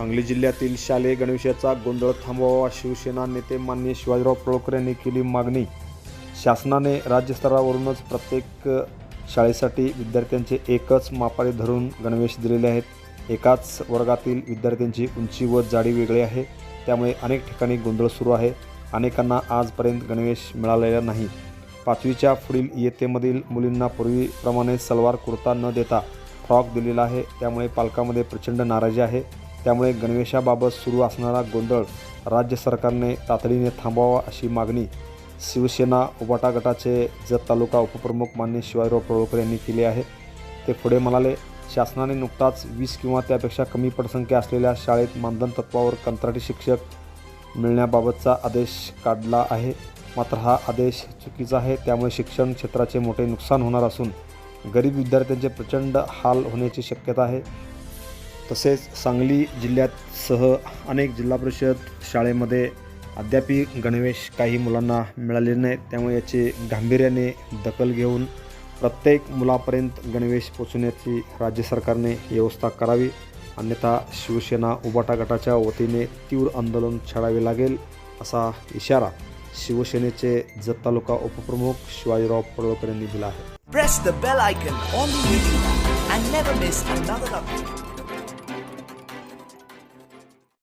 सांगली जिल्ह्यातील शालेय गणवेशाचा गोंधळ थांबवावा शिवसेना नेते मान्य शिवाजीराव प्रळकर यांनी केली मागणी. शासनाने राज्यस्तरावरूनच प्रत्येक शाळेसाठी विद्यार्थ्यांचे एकच मापारी धरून गणवेश दिलेले आहेत. एकाच वर्गातील विद्यार्थ्यांची उंची व जाडी वेगळी आहे. त्यामुळे अनेक ठिकाणी गोंधळ सुरू आहे. अनेकांना आजपर्यंत गणवेश मिळालेला नाही. पाचवीच्या पुढील इयत्तेमधील मुलींना पूर्वीप्रमाणे सलवार कुर्ता न देता फ्रॉक दिलेला आहे. त्यामुळे पालकामध्ये प्रचंड नाराजी आहे. त्यामुळे गणवेशाबाबत सुरू असणारा गोंधळ राज्य सरकारने तातडीने थांबवावा अशी मागणी शिवसेना उबाटा गटाचे जत तालुका उपप्रमुख मान्य शिवाजीराव पळवकर यांनी केली आहे. ते पुढे म्हणाले शासनाने नुकताच वीस किंवा त्यापेक्षा कमी पटसंख्या असलेल्या शाळेत मानधन तत्वावर कंत्राटी शिक्षक मिळण्याबाबतचा आदेश काढला आहे. मात्र हा आदेश चुकीचा आहे. त्यामुळे शिक्षण क्षेत्राचे मोठे नुकसान होणार असून गरीब विद्यार्थ्यांचे प्रचंड हाल होण्याची शक्यता आहे. तसेच सांगली जिल्ह्यात सह अनेक जिल्हा परिषद शाळेमध्ये अद्यापी गणवेश काही मुलांना मिळाले नाहीत. त्यामुळे याची गांभीर्याने दखल घेऊन प्रत्येक मुलापर्यंत गणवेश पोचवण्याची राज्य सरकारने व्यवस्था करावी. अन्यथा शिवसेना उबाटा गटाच्या वतीने तीव्र आंदोलन छाडावे लागेल असा इशारा शिवसेनेचे जत तालुका उपप्रमुख शिवाजीराव पडळकर यांनी दिला आहे.